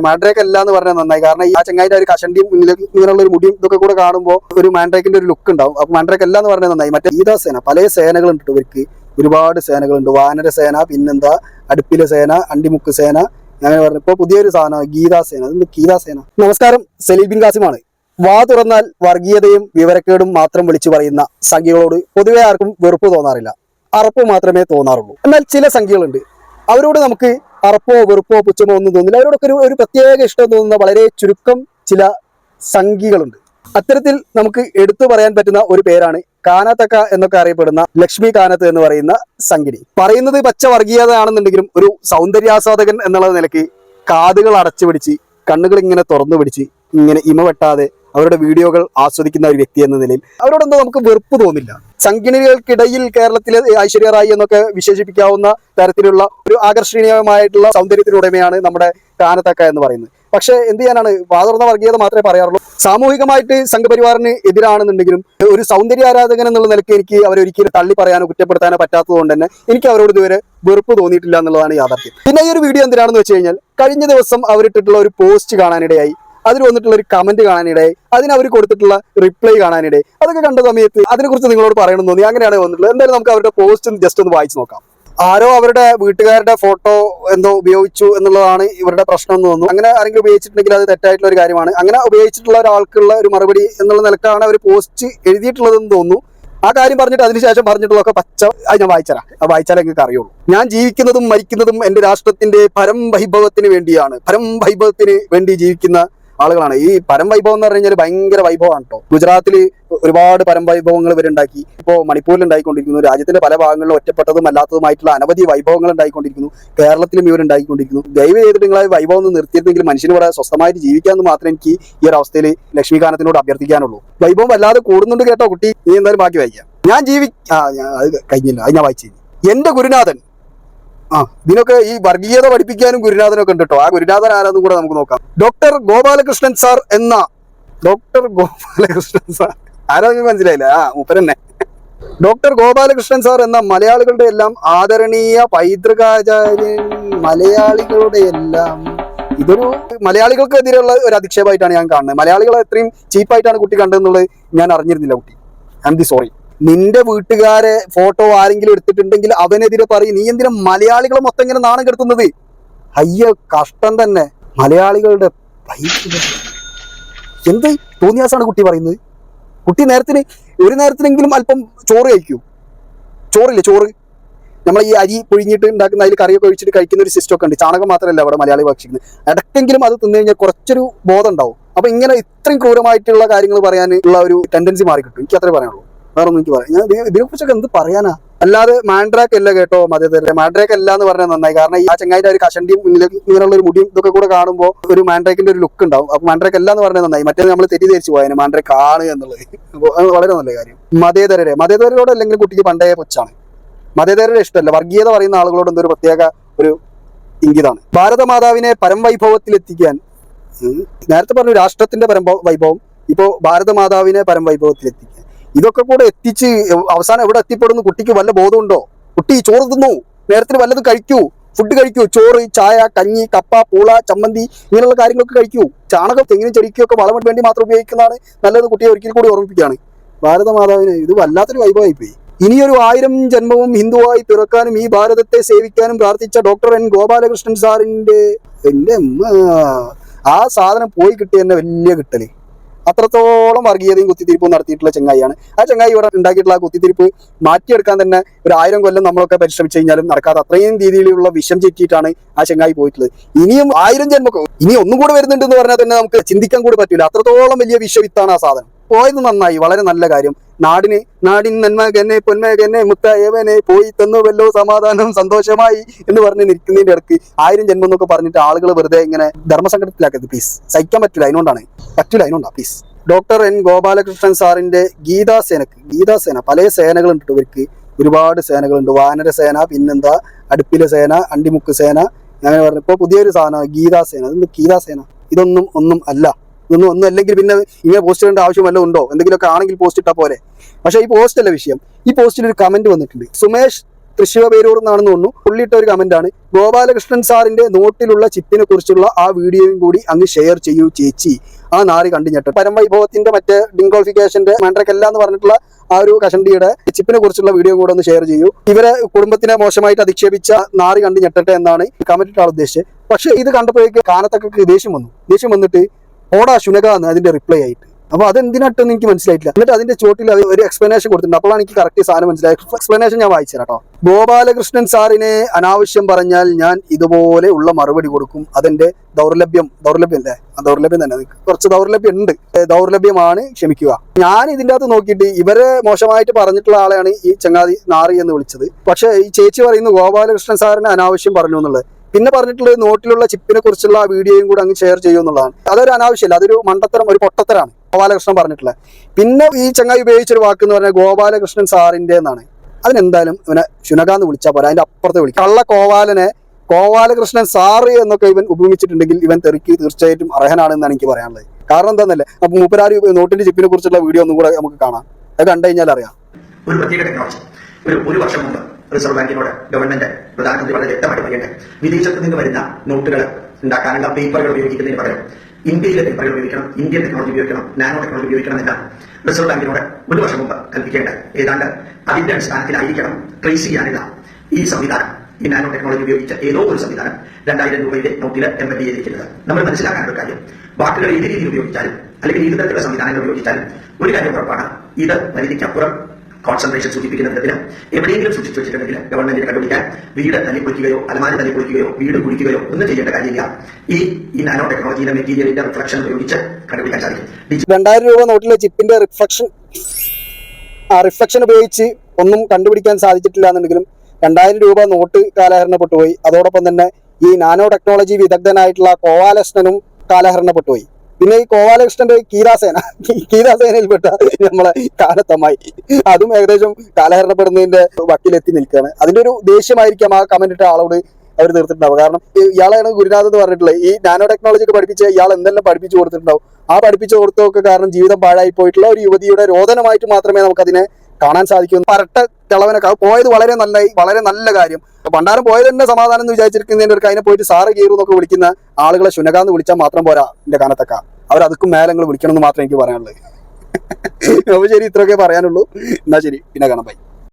Mandrake അല്ല എന്ന് പറഞ്ഞാൽ നന്നായി. കാരണം ഈ ആ ചങ്ങായിന്റെ ഒരു കഷണ്ടിയും മുന്നിലേക്ക് ഇങ്ങനെയുള്ള ഒരു മുടിയും ഇതൊക്കെ കൂടെ കാണുമ്പോൾ ഒരു മാൻഡ്രേക്കിന്റെ ഒരു ലുക്ക് ഉണ്ടാവും. അപ്പൊ മാൻഡ്രേക്ക് അല്ല എന്ന് പറഞ്ഞാൽ നന്നായി. മറ്റേ ഈതാ സേന പല സേനകളുണ്ട് ഇവർക്ക്. ഒരുപാട് സേനകളുണ്ട്. വാനര സേന പിന്നെന്താ? അടുപ്പിലെ സേന അണ്ടിമുക്ക് സേന അങ്ങനെ പറഞ്ഞു. ഇപ്പൊ പുതിയൊരു സാധനം ഗീതാ സേന. അതെന്ത് ഗീതാ സേന? നമസ്കാരം സലീബിൻ കാസിമാണ്. വാ തുറന്നാൽ വർഗീയതയും വിവരക്കേടും മാത്രം വിളിച്ചു പറയുന്ന സംഖ്യകളോട് പൊതുവെ ആർക്കും വെറുപ്പ് തോന്നാറില്ല. അറപ്പ് മാത്രമേ തോന്നാറുള്ളൂ. എന്നാൽ ചില സംഖ്യകളുണ്ട്. അവരോട് നമുക്ക് അറപ്പോ വെറുപ്പോ പുച്ഛമോ ഒന്നും തോന്നില്ല അവരോടൊക്കെ ഒരു ഒരു പ്രത്യേക ഇഷ്ടം തോന്നുന്ന വളരെ ചുരുക്കം ചില സംഘികളുണ്ട് അത്തരത്തിൽ നമുക്ക് എടുത്തു പറയാൻ പറ്റുന്ന ഒരു പേരാണ് കാനത്തക്ക എന്നൊക്കെ അറിയപ്പെടുന്ന ലക്ഷ്മി കാനത്ത് എന്ന് പറയുന്ന സംഗിനി പറയുന്നത് പച്ച വർഗീയതയാണെന്നുണ്ടെങ്കിലും ഒരു സൗന്ദര്യാസ്വാദകൻ എന്നുള്ള നിലയ്ക്ക് കാതുകൾ അടച്ചു പിടിച്ച് കണ്ണുകൾ ഇങ്ങനെ തുറന്നു പിടിച്ച് ഇങ്ങനെ ഇമ വെട്ടാതെ അവരുടെ വീഡിയോകൾ ആസ്വദിക്കുന്ന ഒരു വ്യക്തി എന്ന നിലയിൽ അവരോടൊന്നും നമുക്ക് വെറുപ്പ് തോന്നില്ല. സംഘിണികൾക്കിടയിൽ കേരളത്തിലെ ഐശ്വര്യ റായി എന്നൊക്കെ വിശേഷിപ്പിക്കാവുന്ന തരത്തിലുള്ള ഒരു ആകർഷണീയമായിട്ടുള്ള സൗന്ദര്യത്തിനുടമയാണ് നമ്മുടെ കാനത്തക്ക എന്ന് പറയുന്നത്. പക്ഷേ എന്ത് ചെയ്യാനാണ്? വാതുറന്ന വർഗീയത മാത്രമേ പറയാറുള്ളൂ. സാമൂഹികമായിട്ട് സംഘപരിവാറിന് എതിരാണെന്നുണ്ടെങ്കിലും ഒരു സൗന്ദര്യ ആരാധകൻ എന്നുള്ള നിലയ്ക്ക് എനിക്ക് അവരൊരിക്കലും തള്ളി പറയാനോ കുറ്റപ്പെടുത്താനോ പറ്റാത്തതുകൊണ്ട് തന്നെ എനിക്ക് അവരോട് ഇതുവരെ വെറുപ്പ് തോന്നിയിട്ടില്ല എന്നുള്ളതാണ് യാഥാർത്ഥ്യം. പിന്നെ ഈ ഒരു വീഡിയോ എന്തിനാണെന്ന് വെച്ച് കഴിഞ്ഞാൽ കഴിഞ്ഞ ദിവസം അവരിട്ടിട്ടുള്ള ഒരു പോസ്റ്റ് കാണാനിടയായി. അതിൽ വന്നിട്ടുള്ള ഒരു കമന്റ് കാണാനിടയായി. അതിന് അവർ കൊടുത്തിട്ടുള്ള റിപ്ലൈ കാണാനിടയായി. അതൊക്കെ കണ്ട സമയത്ത് അതിനെക്കുറിച്ച് നിങ്ങളോട് പറയണമെന്ന് തോന്നി. അങ്ങനെയാണ് വന്നിട്ടുള്ളത്. എന്തായാലും നമുക്ക് അവരുടെ പോസ്റ്റ് ജസ്റ്റ് ഒന്ന് വായിച്ചു നോക്കാം. ആരോ അവരുടെ വീട്ടുകാരുടെ ഫോട്ടോ എന്തോ ഉപയോഗിച്ചു എന്നുള്ളതാണ് ഇവരുടെ പ്രശ്നം എന്ന് തോന്നുന്നു. അങ്ങനെ ആരെങ്കിലും ഉപയോഗിച്ചിട്ടുണ്ടെങ്കിൽ അത് തെറ്റായിട്ടുള്ള ഒരു കാര്യമാണ്. അങ്ങനെ ഉപയോഗിച്ചിട്ടുള്ള ഒരാൾക്കുള്ള ഒരു മറുപടി എന്നുള്ള നിലക്കാണ് അവർ പോസ്റ്റ് എഴുതിയിട്ടുള്ളതെന്ന് തോന്നുന്നു. ആ കാര്യം പറഞ്ഞിട്ട് അതിനുശേഷം പറഞ്ഞിട്ടുള്ളതൊക്കെ പച്ച അത് ഞാൻ വായിച്ചരാ വായിച്ചാലേ നിങ്ങൾക്ക് അറിയുള്ളൂ ഞാൻ ജീവിക്കുന്നതും മരിക്കുന്നതും എന്റെ രാഷ്ട്രത്തിന്റെ പരം വൈഭവത്തിന് വേണ്ടിയാണ്. പരം വൈഭവത്തിന് വേണ്ടി ജീവിക്കുന്ന ആളുകളാണ്. ഈ പരം വൈഭവം എന്ന് പറഞ്ഞു കഴിഞ്ഞാൽ ഭയങ്കര വൈഭവമാണ് കേട്ടോ ഗുജറാത്തിൽ ഒരുപാട് പരം വൈഭവങ്ങൾ ഇവരുണ്ടാക്കി. ഇപ്പോൾ മണിപ്പൂരിൽ ഉണ്ടായിക്കൊണ്ടിരിക്കുന്നു. രാജ്യത്തിന്റെ പല ഭാഗങ്ങളിലും ഒറ്റപ്പെട്ടതും അല്ലാത്തതുമായിട്ടുള്ള അനവധി വൈഭവങ്ങൾ ഉണ്ടായിക്കൊണ്ടിരിക്കുന്നു. കേരളത്തിലും ഇവർ ഉണ്ടായിക്കൊണ്ടിരിക്കുന്നു. ദയവ് ചെയ്തിട്ട് നിങ്ങൾ വൈഭവം ഒന്ന് നിർത്തിയിരുന്നെങ്കിൽ മനുഷ്യന് ഇവിടെ സ്വസ്ഥമായിട്ട് ജീവിക്കാമെന്ന് മാത്രമേ എനിക്ക് ഈ ഒരു അവസ്ഥയിൽ ലക്ഷ്മികാനത്തിനോട് അഭ്യർത്ഥിക്കാനുള്ളൂ. വൈഭവം വല്ലാതെ കൂടുന്നുണ്ട് കേട്ടോ കുട്ടി. നീ എന്തായാലും ബാക്കി വായിക്കാം. ഞാൻ ജീവി ആ അത് കഴിഞ്ഞില്ല. അത് ഞാൻ വായിച്ചു എന്റെ ഗുരുനാഥൻ ഇതിനൊക്കെ ഈ വർഗീയത പഠിപ്പിക്കാനും ഗുരുനാഥനൊക്കെ ഉണ്ട് കേട്ടോ ആ ഗുരുനാഥൻ ആരാന്നും കൂടെ നമുക്ക് നോക്കാം. ഡോക്ടർ ഗോപാലകൃഷ്ണൻ സാർ എന്ന ഡോക്ടർ ഗോപാലകൃഷ്ണൻ സാർ ആരാ മനസ്സിലായില്ല. ആ ഉപ്പരന്നെ ഡോക്ടർ ഗോപാലകൃഷ്ണൻ സാർ എന്ന മലയാളികളുടെ എല്ലാം ആദരണീയ പൈതൃകാചാര്യൻ മലയാളികളുടെ എല്ലാം. ഇതൊരു മലയാളികൾക്കെതിരെയുള്ള ഒരു അധിക്ഷേപമായിട്ടാണ് ഞാൻ കാണുന്നത്. മലയാളികളെ എത്രയും ചീപ്പായിട്ടാണ് കുട്ടി കണ്ടതെന്നുള്ളത് ഞാൻ അറിഞ്ഞിരുന്നില്ല കുട്ടി. ഐ എം ദി സോറി നിന്റെ വീട്ടുകാരെ ഫോട്ടോ ആരെങ്കിലും എടുത്തിട്ടുണ്ടെങ്കിൽ അവനെതിരെ പറയും. നീ എന്തിനാ മലയാളികളെ മൊത്തം ഇങ്ങനെ നാണം കെടുത്തുന്നത്? അയ്യോ കഷ്ടം തന്നെ. മലയാളികളുടെ. എന്ത് തോന്നിയാസാണ് കുട്ടി പറയുന്നത്? കുട്ടി നേരത്തിന് ഒരു നേരത്തിനെങ്കിലും അല്പം ചോറ് കഴിക്കൂ. ചോറില്ലേ ചോറ്? നമ്മൾ ഈ അരി പുഴുങ്ങിയിട്ട് ഉണ്ടാക്കുന്ന അതിൽ കറിയൊക്കെ ഒഴിച്ചിട്ട് കഴിക്കുന്ന ഒരു സിസ്റ്റം ഒക്കെ ഉണ്ട്. ചാണകം മാത്രമല്ല അവിടെ മലയാളി ഭക്ഷിക്കുന്നത്. ഇടയ്ക്കെങ്കിലും അത് തിന്നു കഴിഞ്ഞാൽ കുറച്ചൊരു ബോധം ഉണ്ടാവും. അപ്പൊ ഇങ്ങനെ ഇത്രയും ക്രൂരമായിട്ടുള്ള കാര്യങ്ങൾ പറയാൻ ഉള്ള ഒരു ടെൻഡൻസി മാറി കിട്ടും എനിക്ക് അത്രേ പറയാനുള്ളൂ. വേറെ ഒന്നും എനിക്ക് പറയാം. ഞാൻ ഇതിനെ- ഇതിനെക്കുറിച്ചൊക്കെ എന്ത് പറയാനാ? അല്ലാതെ മാൻഡ്രാക്ക് അല്ല കേട്ടോ മതേതര മാൻഡ്രാക്ക് അല്ല എന്ന് പറഞ്ഞാൽ നന്നായി. കാരണം ഈ ആ ചങ്ങായിന്റെ ഒരു കഷണ്ടിയും ഇങ്ങനെയുള്ള ഒരു മുടിയും ഇതൊക്കെ കൂടെ കാണുമ്പോൾ ഒരു മാൻഡ്രാക്കിന്റെ ഒരു ലുക്ക് ഉണ്ടാവും. അപ്പൊ മാൻഡ്രാക്ക് അല്ല എന്ന് പറഞ്ഞാൽ നന്നായി. മറ്റേ നമ്മൾ തെറ്റിദ്ധരിച്ചു പോയതിന് മാൻഡ്രാക്ക് ആണ് എന്നുള്ളത്. വളരെ നല്ല കാര്യം. മതേതരരെ. മതേതരരോട് അല്ലെങ്കിൽ കുട്ടിക്ക് പണ്ടേ പൊച്ചാണ് മതേതരരെ ഇഷ്ടമല്ല. വർഗീയത പറയുന്ന ആളുകളോട് എന്തൊരു പ്രത്യേക ഒരു ഇംഗിതാണ് ഭാരതമാതാവിനെ പരംവൈഭവത്തിലെത്തിക്കാൻ നേരത്തെ പറഞ്ഞു രാഷ്ട്രത്തിന്റെ പരം വൈഭവം ഇപ്പോ ഭാരതമാതാവിനെ പരം വൈഭവത്തിലെത്തിക്കാൻ ഇതൊക്കെ കൂടെ എത്തിച്ച് അവസാനം എവിടെ എത്തിപ്പെടുന്നു? കുട്ടിക്ക് വല്ല ബോധമുണ്ടോ? കുട്ടി ചോറ് തിന്നു. നേരത്തിന് വല്ലതും കഴിക്കൂ. ഫുഡ് കഴിക്കൂ. ചോറ് ചായ കഞ്ഞി കപ്പ പൂള ചമ്മന്തി ഇങ്ങനെയുള്ള കാര്യങ്ങളൊക്കെ കഴിക്കൂ. ചാണകം തെങ്ങിനും ചെടിക്കൊക്കെ വളം വേണ്ടി മാത്രം ഉപയോഗിക്കുന്നതാണ് നല്ലത് കുട്ടിയെ ഒരിക്കൽ കൂടി ഓർമ്മിപ്പിക്കുകയാണ്. ഭാരതമാതാവിന് ഇത് വല്ലാത്തൊരു വൈഭവമായി പോയി ഇനിയൊരു ആയിരം ജന്മവും ഹിന്ദുവായി പിറക്കാനും ഈ ഭാരതത്തെ സേവിക്കാനും പ്രാർത്ഥിച്ച ഡോക്ടർ എൻ ഗോപാലകൃഷ്ണൻ സാറിന്റെ എന്റെ ആ സാധനം പോയി കിട്ടിയ തന്നെ വലിയ കിട്ടൽ. അത്രത്തോളം വർഗീയതയും കുത്തിത്തിരിപ്പും നടത്തിയിട്ടുള്ള ചെങ്ങായിയാണ്. ആ ചെങ്ങായി ഇവിടെ ഉണ്ടാക്കിയിട്ടുള്ള ആ കുത്തിത്തിരിപ്പ് മാറ്റിയെടുക്കാൻ തന്നെ ഒരു ആയിരം കൊല്ലം നമ്മളൊക്കെ പരിശ്രമിച്ചു കഴിഞ്ഞാലും നടക്കാതെ അത്രയും രീതിയിലുള്ള വിഷം ചെറ്റിയിട്ടാണ് ആ ചെങ്ങായി പോയിട്ടുള്ളത്. ഇനിയും ആയിരം ജന്മൊക്കെ? ഇനി ഒന്നും കൂടെ വരുന്നുണ്ട് എന്ന് പറഞ്ഞാൽ തന്നെ നമുക്ക് ചിന്തിക്കാൻ കൂടി പറ്റില്ല. അത്രത്തോളം വലിയ വിഷവിത്താണ് ആ സാധനം. പോയത് നന്നായി വളരെ നല്ല കാര്യം. നാടിന് നാടിൻ നന്മകനെ പൊന്മകനെ മുത്തയവനെ പോയി തന്നുവല്ലോ സമാധാനം സന്തോഷമായി എന്ന് പറഞ്ഞ് നിൽക്കുന്നതിന്റെ ഇടയ്ക്ക് ആയിരം ജന്മം എന്നൊക്കെ പറഞ്ഞിട്ട് ആളുകൾ വെറുതെ ഇങ്ങനെ ധർമ്മസങ്കടത്തിലാക്കരുത് പ്ലീസ് സഹിക്കാൻ പറ്റില്ല അതിനോണ്ടാണ് പറ്റില്ല അതിനുണ്ടാ പ്ലീസ് ഡോക്ടർ എൻ ഗോപാലകൃഷ്ണൻ സാറിന്റെ ഗീതാസേനക്ക് ഗീതാസേന പല സേനകളുണ്ട് ഇവർക്ക്. ഒരുപാട് സേനകളുണ്ട്. വാനര സേന പിന്നെന്താ? അടുപ്പിലെ സേന അണ്ടിമുക്ക് സേന അങ്ങനെ പറഞ്ഞു. ഇപ്പോൾ പുതിയൊരു സാധനം ഗീതാസേന. അതെന്ത് ഗീതാസേന? ഇതൊന്നും ഒന്നും അല്ല. ഇതൊന്നും ഒന്നും അല്ലെങ്കിൽ പിന്നെ ഇങ്ങനെ പോസ്റ്റ് ചെയ്യേണ്ട ആവശ്യം വല്ലതും ഉണ്ടോ? എന്തെങ്കിലുമൊക്കെ ആണെങ്കിൽ പോസ്റ്റ് ഇട്ടാൽ പോരെ. പക്ഷേ ഈ പോസ്റ്റ് അല്ല വിഷയം. ഈ പോസ്റ്റിൽ ഒരു കമന്റ് വന്നിട്ടുണ്ട്. സുമേഷ് തൃശ്ശിവ പേരൂർ തോന്നുന്നു. പുള്ളിയിട്ട ഒരു കമന്റ് ആണ്. ഗോപാലകൃഷ്ണൻ സാറിന്റെ നോട്ടിലുള്ള ചിപ്പിനെ കുറിച്ചുള്ള ആ വീഡിയോയും കൂടി അങ്ങ് ഷെയർ ചെയ്യൂ ചേച്ചി. ആ നാറി കണ്ടു ഞെട്ട പരമവൈഭവത്തിന്റെ മറ്റേ ഡിങ്കോളിഫിക്കേഷന്റെ മാൻഡ്രക്കല്ല എന്ന് പറഞ്ഞിട്ടുള്ള ആ ഒരു കഷണ്ടിയുടെ ചിപ്പിനെ കുറിച്ചുള്ള വീഡിയോ കൂടെ ഒന്ന് ഷെയർ ചെയ്യൂ. ഇവരെ കുടുംബത്തിനെ മോശമായിട്ട് അധിക്ഷേപിച്ച നാറി കണ്ടു ഞെട്ടട്ടെ എന്നാണ് കമന്റ് ഉദ്ദേശിച്ചത്. പക്ഷെ ഇത് കണ്ടപ്പോഴേക്ക് കാനത്തൊക്കെ ദേഷ്യം വന്നു. ദേഷ്യം വന്നിട്ട് ഓടാ ശുനക എന്ന് അതിന്റെ റിപ്ലൈ ആയിട്ട്. അപ്പൊ അതെന്തിനാട്ടെന്ന് എനിക്ക് മനസ്സിലായിട്ടില്ല. എന്നിട്ട് അതിന്റെ ചോട്ടിൽ അത് ഒരു എക്സ്പ്ലനേഷൻ കൊടുത്തിട്ടുണ്ട്. അപ്പോഴാണ് എനിക്ക് കറക്റ്റ് സാധനം മനസ്സിലായി എക്സ്പ്ലനേഷൻ ഞാൻ വായിച്ചു കേട്ടോ. ഗോപാലകൃഷ്ണൻ സാറിനെ അനാവശ്യം പറഞ്ഞാൽ ഞാൻ ഇതുപോലെ ഉള്ള മറുപടി കൊടുക്കും. അതെന്റെ ദൗർലഭ്യം ദൗർലഭ്യം അല്ലേ? ദൗർലഭ്യം തന്നെ. കുറച്ച് ദൗർലഭ്യം ഉണ്ട്. ദൗർലഭ്യമാണ് ക്ഷമിക്കുക. ഞാൻ ഇതിന്റെ അകത്ത് നോക്കിയിട്ട് ഇവരെ മോശമായിട്ട് പറഞ്ഞിട്ടുള്ള ആളെയാണ് ഈ ചങ്ങാതി നാറി എന്ന് വിളിച്ചത്. പക്ഷെ ഈ ചേച്ചി പറയുന്നു ഗോപാലകൃഷ്ണൻ സാറിനെ അനാവശ്യം പറഞ്ഞു എന്നുള്ളത്. പിന്നെ പറഞ്ഞിട്ടുള്ളത് നോട്ടിലുള്ള ചിപ്പിനെ കുറിച്ചുള്ള ആ വീഡിയോയും കൂടെ അങ്ങ് ഷെയർ ചെയ്യുമെന്നുള്ളതാണ് അതൊരു അനാവശ്യമല്ല അതൊരു മണ്ടത്തരം ഒരു പൊട്ടത്തരാണ്. ഗോപാലകൃഷ്ണൻ പറഞ്ഞിട്ടുള്ളത് പിന്നെ ഈ ചങ്ങായി ഉപയോഗിച്ചൊരു വാക്ക് എന്ന് പറഞ്ഞാൽ ഗോപാലകൃഷ്ണൻ സാറിന്റെ എന്നാണ്. അതിനെന്തായാലും ഇവനെ ശുനകാന്ന് വിളിച്ചാൽ പോരാ അതിന്റെ അപ്പുറത്ത് വിളിക്കും. കള്ള കോവാലനെ ഗോപാലകൃഷ്ണൻ സാറ് എന്നൊക്കെ ഇവൻ ഉപയോഗിച്ചിട്ടുണ്ടെങ്കിൽ ഇവൻ തെറിക്ക് തീർച്ചയായിട്ടും അർഹനാണെന്നാണ് എനിക്ക് പറയാനുള്ളത്. കാരണം എന്താണെന്നല്ലേ അപ്പൊ മൂപ്പരാർ നോട്ടിന്റെ ചിപ്പിനെ കുറിച്ചുള്ള വീഡിയോ ഒന്നും കൂടെ നമുക്ക് കാണാം. അത് കണ്ടു കഴിഞ്ഞാൽ അറിയാം. ഒരു പ്രത്യേക ടെക്നോളജി. ഒരു ഒരു വർഷം മുമ്പ് റിസർവ് ബാങ്കിനോട് ഗവൺമെന്റ് പ്രധാനമന്ത്രി വളരെ വ്യക്തമായിട്ട് പറയട്ടെ വിദേശത്ത് നിന്ന് വരുന്ന നോട്ടുകൾ ഉണ്ടാക്കാനുള്ള പേപ്പറുകൾ ഉപയോഗിക്കുന്നതിന് പകരം ഇന്ത്യയിലെ ഉപയോഗിക്കണം ഇന്ത്യൻ ടെക്നോളജി ഉപയോഗിക്കണം നാനോ ടെക്നോളജി ഉപയോഗിക്കണം എന്ന റിസർവ് ബാങ്കിനോട് ഒരു വർഷം മുമ്പ് കൽപ്പിക്കേണ്ട. ഏതാണ്ട് അതിന്റെ അടിസ്ഥാനത്തിലായിരിക്കണം ട്രേസ് ചെയ്യാനുള്ള ഈ സംവിധാനം ഈ നാനോ ടെക്നോളജി ഉപയോഗിച്ച ഏതോ ഒരു സംവിധാനം രണ്ടായിരം രൂപയുടെ നോട്ടിൽ എം എൽ ചെയ്തിരിക്കുന്നത്. നമ്മൾ മനസ്സിലാക്കാൻ ഒരു കാര്യം വാക്കുകൾ ഏത് രീതിയിൽ ഉപയോഗിച്ചാലും അല്ലെങ്കിൽ ഏത് തരത്തിലുള്ള സംവിധാനങ്ങൾ ഉപയോഗിച്ചാലും ഒരു കാര്യം ഉറപ്പാണ്. ഇത് പരിധിക്കപ്പുറം കോൺസെൻട്രേഷൻ സൂചിപ്പിക്കുന്ന വിധത്തിൽ എവിടെയെങ്കിലും സൂക്ഷിച്ചു വെച്ചിട്ടുണ്ടെങ്കിൽ ഗവൺമെന്റിനെ കണ്ടുപിടിക്കാൻ വീട് തന്നെ കുളിക്കുകയോ അലമാരി തന്നെ കുളിക്കുകയോ വീട് കുളിക്കുകയോ ഒന്നും ചെയ്യേണ്ട കാര്യമില്ല. ഈ ഈ നാനോ ടെക്നോളജിയിലെ മെറ്റീരിയലിന്റെ റിഫ്ലക്ഷൻ ഉപയോഗിച്ച് കണ്ടുപിടിക്കാൻ സാധിക്കും. രണ്ടായിരം രൂപ നോട്ടിലെ ചിപ്പിന്റെ റിഫ്ലക്ഷൻ ആ റിഫ്ലക്ഷൻ ഉപയോഗിച്ച് ഒന്നും കണ്ടുപിടിക്കാൻ സാധിച്ചിട്ടില്ല എന്നുണ്ടെങ്കിലും രണ്ടായിരം രൂപ നോട്ട് കാലഹരണപ്പെട്ടുപോയി. അതോടൊപ്പം തന്നെ ഈ നാനോ ടെക്നോളജി വിദഗ്ധനായിട്ടുള്ള കോവാലകൃഷ്ണനും കാലഹരണപ്പെട്ടുപോയി. പിന്നെ ഈ കോവാലകൃഷ്ണന്റെ കീരാസേന. കീരാസേനയിൽപ്പെട്ട നമ്മളെ കാലത്തമ്മായി. അതും ഏകദേശം കാലഹരണപ്പെടുന്നതിന്റെ വക്കിലെത്തി നിൽക്കുകയാണ്. അതിന്റെ ഒരു ദേഷ്യമായിരിക്കാം ആ കമന്റ് ഇട്ട ആളോട് അവർ തീർത്തിട്ടുണ്ടാവും കാരണം ഇയാളാണ് ഗുരുനാഥ് എന്ന് പറഞ്ഞിട്ടുള്ളത്. ഈ നാനോ ടെക്നോളജി ഒക്കെ പഠിപ്പിച്ച് ഇയാൾ എന്തെല്ലാം പഠിപ്പിച്ചു കൊടുത്തിട്ടുണ്ടാവും? ആ പഠിപ്പിച്ചു കൊടുത്തൊക്കെ കാരണം ജീവിതം പാഴായി പോയിട്ടുള്ള ഒരു യുവതിയുടെ രോദനമായിട്ട് മാത്രമേ നമുക്കതിനെ കാണാൻ സാധിക്കും. പരട്ട തിളവനൊക്കെ പോയത് വളരെ നല്ല വളരെ നല്ല കാര്യം. പണ്ടാരം പോയത് തന്നെ സമാധാനം എന്ന് വിചാരിച്ചിരിക്കുന്നതിന്റെ ഒരു അതിനെ പോയിട്ട് സാറ് കീറും എന്നൊക്കെ വിളിക്കുന്ന ആളുകളെ ശുനകാന്ന് വിളിച്ചാൽ മാത്രം പോരാ എന്റെ കാലത്തൊക്കെ അവർ അതുക്കും മേലങ്ങൾ വിളിക്കണം എന്ന് മാത്രമേ എനിക്ക് പറയാനുള്ളൂ. അപ്പൊ ശരി ഇത്രയൊക്കെ പറയാനുള്ളൂ. എന്നാ ശരി പിന്നെ കാണാം ബൈ.